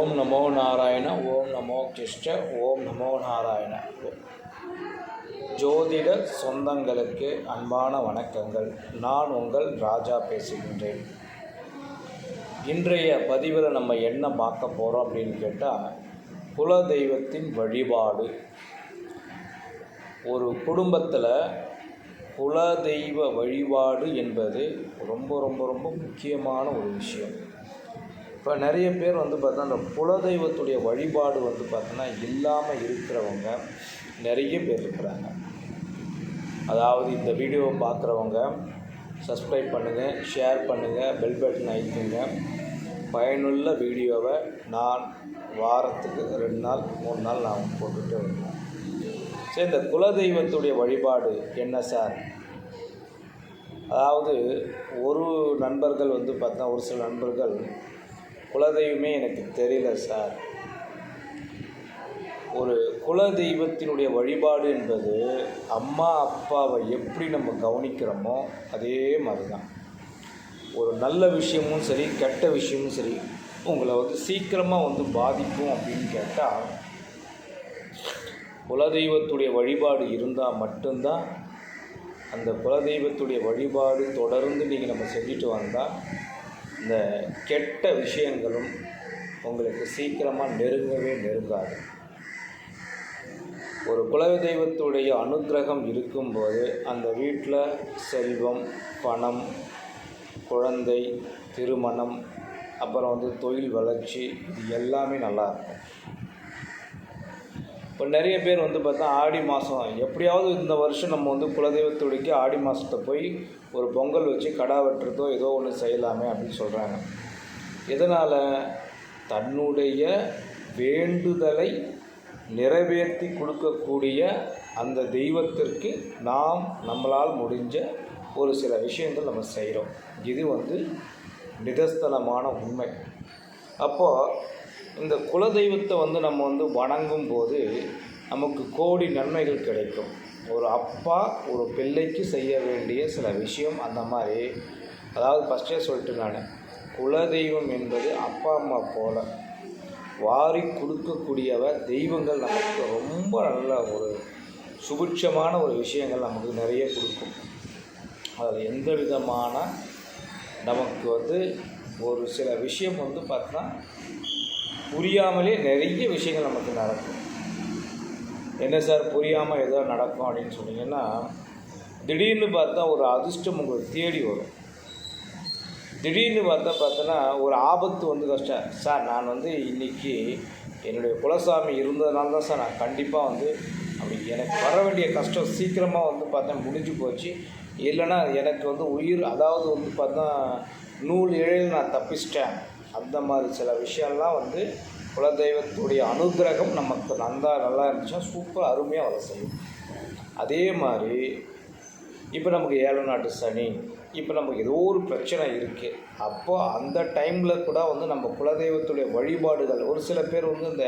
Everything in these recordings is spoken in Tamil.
ஓம் நமோ நாராயண ஓம் நமோ கிருஷ்ண ஓம் நமோ நாராயண. ஜோதிட சொந்தங்களுக்கு அன்பான வணக்கங்கள். நான் உங்கள் ராஜா பேசுகின்றேன். இன்றைய பதிவில் நம்ம என்ன பார்க்க போகிறோம் அப்படின்னு கேட்டால் குல தெய்வத்தின் வழிபாடு. ஒரு குடும்பத்தில் குல தெய்வ வழிபாடு என்பது ரொம்ப ரொம்ப ரொம்ப முக்கியமான ஒரு விஷயம். இப்போ நிறைய பேர் வந்து பார்த்தா அந்த குலதெய்வத்துடைய வழிபாடு வந்து பார்த்தோன்னா இல்லாமல் இருக்கிறவங்க நிறைய பேர் இருக்கிறாங்க. அதாவது இந்த வீடியோவை பார்க்குறவங்க சப்ஸ்கிரைப் பண்ணுங்கள் ஷேர் பண்ணுங்கள் பெல் பட்டன் அழுத்துங்க. பயனுள்ள வீடியோவை நான் வாரத்துக்கு ரெண்டு நாள் மூணு நாள் நான் போட்டுகிட்டே வருவேன். சரி இந்த குலதெய்வத்துடைய வழிபாடு என்ன சார்? அதாவது ஒரு நண்பர்கள் வந்து பார்த்தா ஒரு சில நண்பர்கள் குலதெய்வமே எனக்கு தெரியல சார். ஒரு குலதெய்வத்தினுடைய வழிபாடு என்பது அம்மா அப்பாவை எப்படி நம்ம கவனிக்கிறோமோ அதே மாதிரி தான் ஒரு நல்ல விஷயமும் சரி கெட்ட விஷயமும் சரி உங்களை வந்து சீக்கிரமாக வந்து பாதிக்கும் அப்படின்னு கேட்டால் குலதெய்வத்துடைய வழிபாடு இருந்தால் மட்டும்தான் அந்த குலதெய்வத்துடைய வழிபாடு தொடர்ந்து நீங்கள் நம்ம செஞ்சுட்டு வந்தால் இந்த கெட்ட விஷயங்களும் உங்களுக்கு சீக்கிரமாக நெருங்கவே நெருங்காது. ஒரு குலதெய்வத்துடைய அனுகிரகம் இருக்கும்போது அந்த வீட்டில் செல்வம் பணம் குழந்தை திருமணம் அப்புறம் வந்து தொழில் வளர்ச்சி இது எல்லாமே நல்லாயிருக்கும் இப்போ நிறைய பேர் வந்து பார்த்தா ஆடி மாதம் எப்படியாவது இந்த வருஷம் நம்ம வந்து குலதெய்வத்துடைக்கு ஆடி மாதத்தை போய் ஒரு பொங்கல் வச்சு கடா வெட்டுறதோ ஏதோ ஒன்று செய்யலாமே அப்படின்னு சொல்கிறாங்க இதனால் தன்னுடைய வேண்டுதலை நிறைவேற்றி கொடுக்கக்கூடிய அந்த தெய்வத்திற்கு நாம் நம்மளால் முடிஞ்ச ஒரு சில விஷயங்கள் நம்ம செய்கிறோம் இது வந்து நிதஸ்தலமான உண்மை. அப்போது இந்த குலதெய்வத்தை வந்து நம்ம வந்து வணங்கும் போது நமக்கு கோடி நன்மைகள் கிடைக்கும். ஒரு அப்பா ஒரு பிள்ளைக்கு செய்ய வேண்டிய சில விஷயம் அந்த மாதிரி. அதாவது ஃபஸ்ட்டே சொல்லிட்டு நான். குலதெய்வம் என்பது அப்பா அம்மா போல வாரி கொடுக்கக்கூடியவ தெய்வங்கள் நமக்கு ரொம்ப நல்ல ஒரு சுபிட்சமான ஒரு விஷயங்கள் நமக்கு நிறைய கொடுக்கும். அதில் எந்த விதமான நமக்கு வந்து ஒரு சில விஷயம் வந்து பார்த்தா புரியாமலே நிறைய விஷயங்கள் நமக்கு நடக்கும். என்ன சார் புரியாமல் ஏதோ நடக்கும் அப்படின்னு சொன்னீங்கன்னா திடீர்னு பார்த்தா ஒரு அதிர்ஷ்டம் உங்களுக்கு தேடி வரும். திடீர்னு பார்த்தா பார்த்தோன்னா ஒரு ஆபத்து வந்து கஷ்டம் சார் நான் வந்து இன்றைக்கி என்னுடைய குலசாமி இருந்ததுனால தான் சார் நான் கண்டிப்பாக வந்து அப்படி எனக்கு வர வேண்டிய கஷ்டம் சீக்கிரமாக வந்து பார்த்தா முடிஞ்சு போச்சு. இல்லைன்னா எனக்கு வந்து உயிர் அதாவது வந்து பார்த்தா நூல் இழையில் நான் தப்பிச்சிட்டேன். அந்த மாதிரி சில விஷயம்லாம் வந்து குலதெய்வத்துடைய அனுகிரகம் நமக்கு நல்லா நல்லா இருந்துச்சுன்னா சூப்பர் அருமையாக வேலை செய்யும். அதே மாதிரி இப்போ நமக்கு ஏழு நாட்டு சனி இப்போ நமக்கு ஏதோ ஒரு பிரச்சனை இருக்குது அப்போ அந்த டைமில் கூட வந்து நம்ம குலதெய்வத்துடைய வழிபாடுகள் ஒரு சில பேர் வந்து இந்த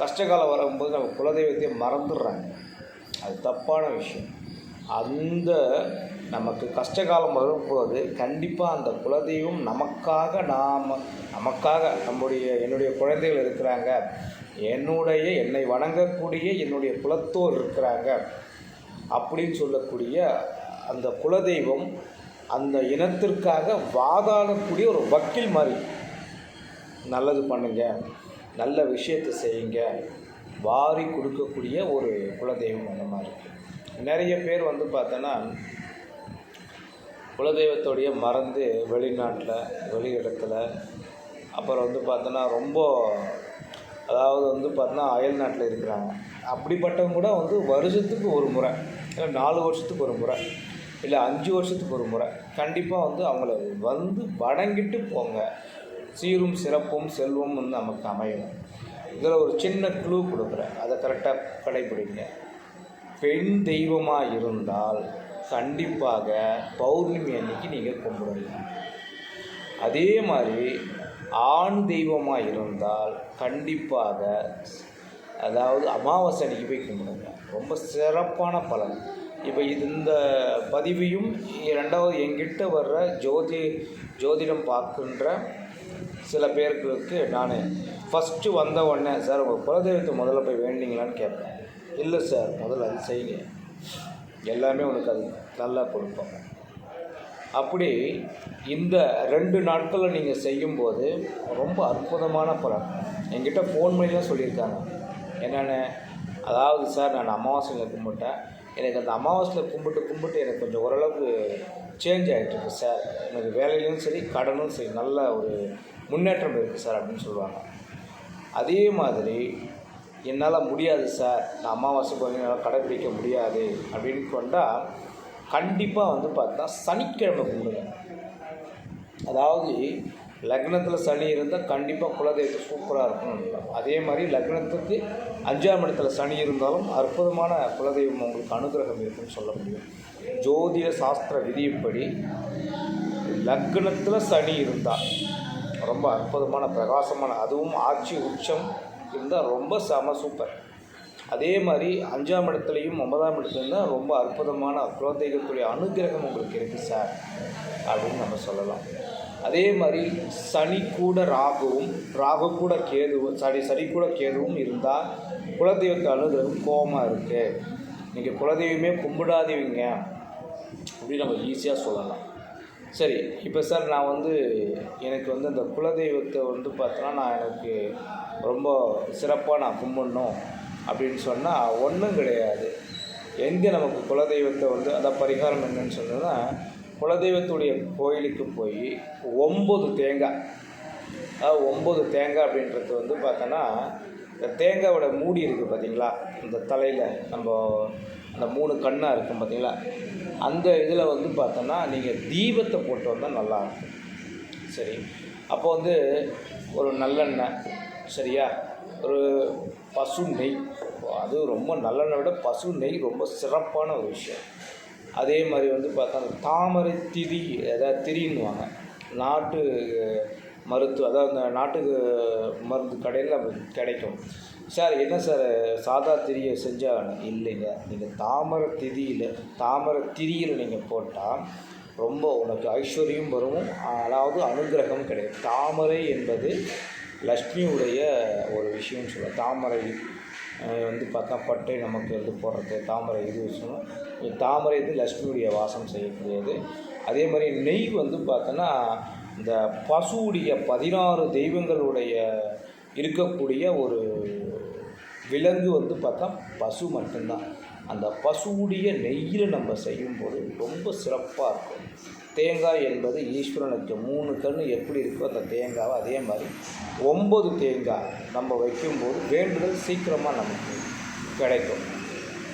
கஷ்டகாலம் வரும்போது நம்ம குலதெய்வத்தையே மறந்துடுறாங்க. அது தப்பான விஷயம். அந்த நமக்கு கஷ்டகாலம் வரும்போது கண்டிப்பாக அந்த குலதெய்வம் நமக்காக நாம் நமக்காக நம்முடைய என்னுடைய குழந்தைகள் இருக்கிறாங்க. என்னுடைய என்னை வணங்கக்கூடிய என்னுடைய குலத்தோர் இருக்கிறாங்க. அப்படின்னு சொல்லக்கூடிய அந்த குலதெய்வம் அந்த இனத்திற்காக வாதாடக்கூடிய ஒரு வக்கீல் மாதிரி. நல்லது பண்ணுங்க நல்ல விஷயத்தை செய்யுங்க. வாரி கொடுக்கக்கூடிய ஒரு குலதெய்வம் அந்த மாதிரி இருக்குது நிறைய பேர் வந்து பார்த்தோன்னா குலதெய்வத்தோடைய மறந்து வெளிநாட்டில் வெளி இடத்துல அப்புறம் வந்து பார்த்தோன்னா ரொம்ப அதாவது வந்து பார்த்தோன்னா அயல் நாட்டில் இருக்கிறாங்க. அப்படிப்பட்டவங்க கூட வந்து வருஷத்துக்கு ஒரு முறை இல்லை நாலு வருஷத்துக்கு ஒரு முறை இல்லை அஞ்சு வருஷத்துக்கு ஒரு முறை கண்டிப்பாக வந்து அவங்கள வந்து வணங்கிட்டு போங்க. சீரும் சிறப்பும் செல்வம் வந்து நமக்கு அமையும் இதில் ஒரு சின்ன க்ளூ கொடுக்குறேன். அதை கரெக்டாக கடைபிடிங்க பெண் தெய்வமாக இருந்தால் கண்டிப்பாக பௌர்ணமி அன்னைக்கு நீங்கள் கும்பிடலாம் அதே மாதிரி ஆண் தெய்வமாக இருந்தால் கண்டிப்பாக அதாவது அமாவாசை அன்னைக்கு போய் கும்பிடுங்க. ரொம்ப சிறப்பான பலன். இப்போ இது இந்த பதிவையும் ரெண்டாவது எங்கிட்ட வர்ற ஜோதி ஜோதிடம் பார்க்கின்ற சில பேர்களுக்கு நான் ஃபஸ்ட்டு வந்த உடனே சார் உங்கள் குலதெய்வத்தை முதல்ல போய் வேண்டிங்களான்னு கேட்பேன் இல்லை சார் முதல்ல அது செய்யுங்க. எல்லாமே உனக்கு அது நல்லா கொடுப்போம் அப்படி இந்த ரெண்டு நாட்களில் நீங்கள் செய்யும்போது ரொம்ப அற்புதமான பலன். என்கிட்ட ஃபோன் பண்ணி தான் சொல்லியிருக்காங்க. என்னென்ன? அதாவது சார் நான் அமாவாசையில் கும்பிட்டேன். எனக்கு அந்த அமாவாசையில் கும்பிட்டு கும்பிட்டு எனக்கு கொஞ்சம் ஓரளவுக்கு சேஞ்ச் ஆகிட்டுருக்கு சார் எனக்கு வேலையிலும் சரி கடனும் சரி நல்ல ஒரு முன்னேற்றம் இருக்குது சார் அப்படின்னு சொல்லுவாங்க. அதே மாதிரி என்னால் முடியாது சார். நான் அமாவாசை கோயில் என்னால் கடைப்பிடிக்க முடியாது. அப்படின்னு கொண்டால் கண்டிப்பாக வந்து பார்த்தா சனிக்கிழமை கும்பிடுங்க. அதாவது லக்னத்தில் சனி இருந்தால் கண்டிப்பாக குலதெய்வத்தை சூப்பராக இருக்கணும் அதே மாதிரி லக்னத்துக்கு அஞ்சாம் இடத்துல சனி இருந்தாலும் அற்புதமான குலதெய்வம் உங்களுக்கு அனுகிரகம் இருக்குன்னு சொல்ல முடியும். ஜோதிட சாஸ்திர விதிப்படி லக்னத்தில் சனி இருந்தால் ரொம்ப அற்புதமான பிரகாசமான அதுவும் ஆட்சி உச்சம் இருந்தால் ரொம்ப செம சூப்பர். அதே மாதிரி அஞ்சாம் இடத்துலையும் ஒன்பதாம் இடத்துலையும் தான் ரொம்ப அற்புதமான குலதெய்வத்துடைய அனுகிரகம் உங்களுக்கு இருக்குது சார். அப்படின்னு நம்ம சொல்லலாம். அதே மாதிரி சனி கூட ராகுவும் ராகு கூட கேதுவும் சனி சனி கூட கேதுவும் இருந்தால் குலதெய்வத்து அனுகிரகம் கோபமாக இருக்குது நீங்கள் குலதெய்வமே கும்பிடாதீங்க. அப்படின்னு நம்ம ஈஸியாக சொல்லலாம். சரி இப்போ சார் நான் வந்து எனக்கு வந்து அந்த குலதெய்வத்தை வந்து பார்த்தோன்னா நான் எனக்கு ரொம்ப சிறப்பாக நான் கும்பிடணும் அப்படின்னு சொன்னால் ஒன்றும் கிடையாது. எங்கே நமக்கு குலதெய்வத்தை வந்து அதான் பரிகாரம் என்னன்னு சொன்னோன்னா குலதெய்வத்துடைய கோயிலுக்கு போய் ஒம்பது தேங்காய் அதாவது ஒம்பது தேங்காய் அப்படின்றது வந்து பார்த்தோன்னா இந்த தேங்காயோட மூடி இருக்குது பார்த்தீங்களா? இந்த தலையில் நம்ம அந்த மூணு கண்ணாக இருக்கும் பார்த்தீங்களா? அந்த இதில் வந்து பார்த்தோன்னா நீங்கள் தீபத்தை போட்டு வந்தால் நல்லாயிருக்கும் சரி. அப்போ வந்து ஒரு நல்லெண்ணெய் சரியா? ஒரு பசு நெய். அது ரொம்ப நல்லெண்ணெய் விட பசு நெய் ரொம்ப சிறப்பான ஒரு விஷயம். அதே மாதிரி வந்து பார்த்தா தாமரை திரி அதாவது திரின்னுவாங்க. நாட்டு மருத்துவ அதாவது அந்த நாட்டு மருந்து கடையில் கிடைக்கும். சார் என்ன சார் சாதா திரியை செஞ்சால் இல்லைங்க. நீங்கள் தாமரை திரியில் தாமரை திரியில் நீங்கள் போட்டால் ரொம்ப உனக்கு ஐஸ்வர்யம் வரும். அதாவது அனுகிரகம் கிடைக்கும். தாமரை என்பது லக்ஷ்மியுடைய ஒரு விஷயம்னு சொல்லலாம் தாமரை வந்து பார்த்தா பட்டை நமக்கு வந்து போடுறது தாமரை இது விஷயம் தாமரை இது லக்ஷ்மியுடைய வாசம் செய்யக்கூடியது. அதே மாதிரி நெய் வந்து பார்த்தோன்னா இந்த பசுவுடைய பதினாறு தெய்வங்களுடைய இருக்கக்கூடிய ஒரு விலங்கு வந்து பார்த்தா பசு மட்டும்தான். அந்த பசுவுடைய நெய்யில் நம்ம செய்யும்போது ரொம்ப சிறப்பாக இருக்கும். தேங்காய் என்பது ஈஸ்வரனுக்கு மூணு கண் எப்படி இருக்கோ அந்த தேங்காவை அதே மாதிரி ஒம்பது தேங்காய் நம்ம வைக்கும்போது வேண்டுதல் சீக்கிரமாக நமக்கு கிடைக்கும்.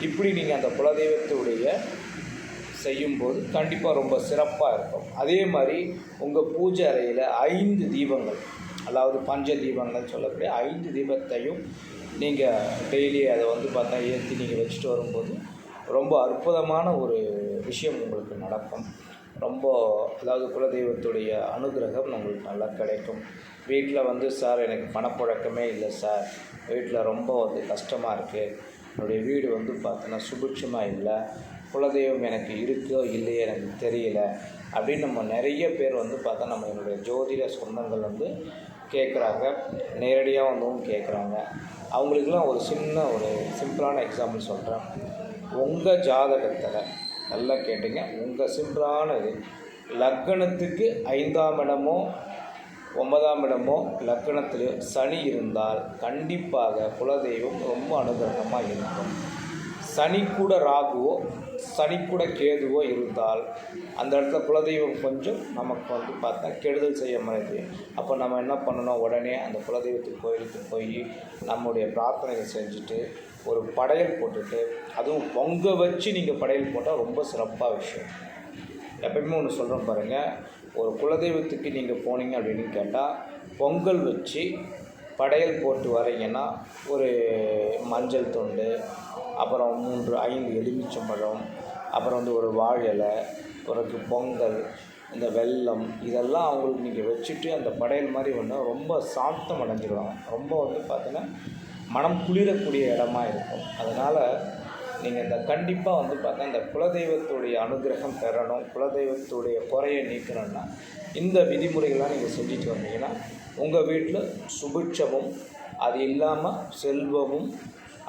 இப்படி நீங்கள் அந்த குலதெய்வத்துடைய செய்யும்போது கண்டிப்பாக ரொம்ப சிறப்பாக இருக்கும். அதே மாதிரி உங்கள் பூஜை அறையில் ஐந்து தீபங்கள் அதாவது பஞ்ச தீபங்கள் சொல்லக்கூடிய ஐந்து தீபத்தையும் நீங்கள் டெய்லி அதை வந்து பார்த்தா ஏற்றி நீங்கள் வச்சுட்டு வரும்போது ரொம்ப அற்புதமான ஒரு விஷயம் உங்களுக்கு நடக்கும். ரொம்ப அதாவது குலதெய்வத்துடைய அனுகிரகம் உங்களுக்கு நல்லா கிடைக்கும். வீட்டில் வந்து சார் எனக்கு பணப்புழக்கமே இல்லை சார். வீட்டில் ரொம்ப வந்து கஷ்டமாக இருக்குது என்னுடைய வீடு வந்து பார்த்தோன்னா சுபிட்சமாக இல்லை. குலதெய்வம் எனக்கு இருக்கோ இல்லையோ எனக்கு தெரியல. அப்படின்னு நம்ம நிறைய பேர் வந்து பார்த்தா நம்ம என்னுடைய ஜோதிட சொந்தங்கள் வந்து கேட்குறாங்க. நேரடியாக வந்தும் கேட்குறாங்க. அவங்களுக்குலாம் ஒரு சின்ன ஒரு சிம்பிளான எக்ஸாம்பிள் சொல்கிறேன் உங்கள் ஜாதகத்தில் நல்லா கேட்டீங்க. உங்கள் சிம்பிளான இது லக்கணத்துக்கு ஐந்தாம் இடமோ ஒன்பதாம் இடமோ லக்கணத்தில் சனி இருந்தால் கண்டிப்பாக குலதெய்வம் ரொம்ப அனுகிரகமாக இருக்கும். சனி கூட ராகுவோ சனி கூட கேதுவோ இருந்தால் அந்த இடத்துல குலதெய்வம் கொஞ்சம் நமக்கு வந்து பார்த்தா கெடுதல் செய்ய மாதிரி அப்போ நம்ம என்ன பண்ணணும்? உடனே அந்த குலதெய்வத்துக்கு கோயிலுக்கு போய் நம்முடைய பிரார்த்தனைகள் செஞ்சுட்டு ஒரு படையல் போட்டுட்டு அதுவும் பொங்க வச்சு நீங்கள் படையல் போட்டால் ரொம்ப சிறப்பாக விஷயம். எப்பயுமே ஒன்று சொல்கிறோம் பாருங்கள் ஒரு குலதெய்வத்துக்கு நீங்கள் போனீங்க அப்படின்னு கேட்டால் பொங்கல் வச்சு படையல் போட்டு வரீங்கன்னா ஒரு மஞ்சள் தொண்டு அப்புறம் மூன்று ஐந்து எலுமிச்சம்பழம் அப்புறம் வந்து ஒரு வாழை பிறகு பொங்கல் இந்த வெள்ளம் இதெல்லாம் அவங்களுக்கு நீங்கள் வச்சுட்டு அந்த படையல் மாதிரி ஒன்று ரொம்ப சாந்தம் அடைஞ்சிடுவாங்க ரொம்ப வந்து பார்த்தீங்கன்னா மனம் குளிரக்கூடிய இடமா இருக்கும். அதனால் நீங்கள் இந்த கண்டிப்பாக வந்து பார்த்தா இந்த குலதெய்வத்துடைய அனுகிரகம் பெறணும் குலதெய்வத்துடைய குறையை நீக்கணும்னா இந்த விதிமுறைகள்லாம் நீங்கள் செஞ்சுட்டு வந்தீங்கன்னா உங்கள் வீட்டில் சுபிட்சமும் அது இல்லாமல் செல்வமும்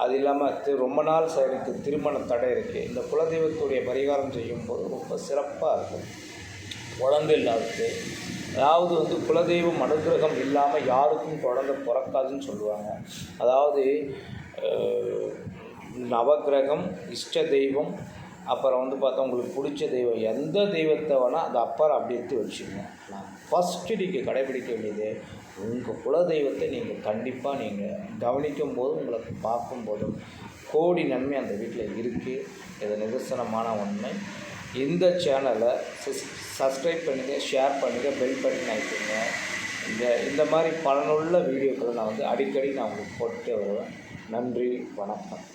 அது இல்லாமல் தி ரொம்ப நாள் எனக்கு திருமண தடை இருக்குது இந்த குலதெய்வத்துடைய பரிகாரம் செய்யும்போது ரொம்ப சிறப்பாக இருக்கும். குழந்தை இல்லாதது. அதாவது வந்து குலதெய்வம் அனுகிரகம் இல்லாமல் யாருக்கும் குழந்தை பிறக்காதுன்னு சொல்லுவாங்க. அதாவது நவகிரகம் நவக்கிரகம் இஷ்ட தெய்வம் அப்புறம் வந்து பார்த்தா உங்களுக்கு பிடிச்ச தெய்வம். எந்த தெய்வத்தை வேணால் அந்த அப்புறம் அப்படி எடுத்து வச்சுக்கணும் நான் ஃபஸ்ட்டு நீங்கள் கடைபிடிக்க வேண்டியது உங்கள் குலதெய்வத்தை நீங்கள் கண்டிப்பாக நீங்கள் கவனிக்கும் போதும் உங்களுக்கு பார்க்கும்போதும் கோடி நன்மை அந்த வீட்டில் இருக்குது இது நிதர்சனமான உண்மை. இந்த சேனலை சப்ஸ்கிரைப் பண்ணுங்கள் ஷேர் பண்ணுங்கள் பெல் பட்டன் ஆகிட்டுங்க இந்த இந்த மாதிரி பலனுள்ள வீடியோக்களை நான் வந்து அடிக்கடி நான் உங்களுக்கு போட்டுட்டே வருவேன். நன்றி வணக்கம்.